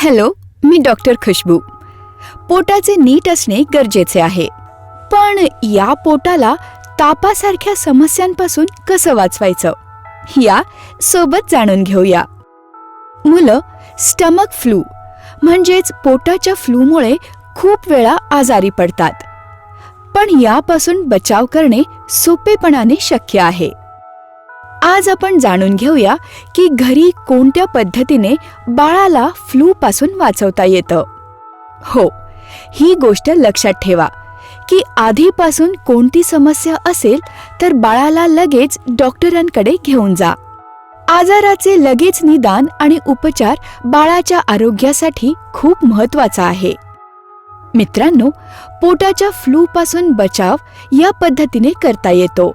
Hello मी doctor Khushboo. पोटाचे नीट असणे गरजेचे आहे. पण या पोटाला तापासारख्या समस्यांपासून कसं वाचवायचं? या सोबत जाणून घेऊया. मुलं स्टमक फ्लू म्हणजेच पोटाच्या फ्लूमुळे खूप वेळा आजारी पडतात. पण यापासून बचाव करणे सोपेपणाने शक्य आहे. आज आपण जाणून घेऊया की घरी कोणत्या पद्धतीने बाळाला फ्लू पासून वाचवता येतं. हो ही गोष्ट लक्षात ठेवा. की आधीपासून कोणती समस्या असेल तर बाळाला लगेच डॉक्टरांकडे घेऊन जा. आजाराचे लगेच निदान आणि उपचार बाळाच्या आरोग्यासाठी खूप महत्त्वाचा आहे. मित्रांनो पोटाच्या फ्लू पासून बचाव या पद्धतीने करता येतो.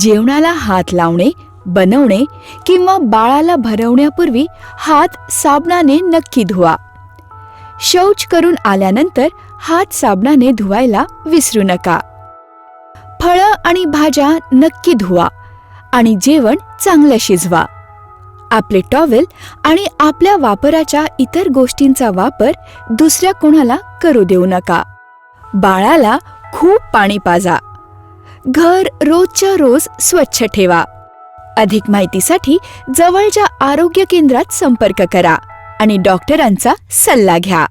जेवणाला हात लावणे बनवणे किंवा बाळाला भरवण्यापूर्वी हात साबणाने नक्की धुवा. शौच करून आल्यानंतर हात साबणाने धुवायला विसरू नका. फळं आणि भाज्या नक्की धुवा आणि जेवण चांगलं शिजवा. आपले टॉवेल आणि आपल्या वापराच्या इतर गोष्टींचा वापर दुसऱ्या कोणाला करू देऊ नका. बाळाला खूप पाणी पाजा. घर रोजच्या रोज स्वच्छ ठेवा. अधिक माहितीसाठी जवळच्या आरोग्य केंद्रात संपर्क करा आणि डॉक्टरांचा सल्ला घ्या.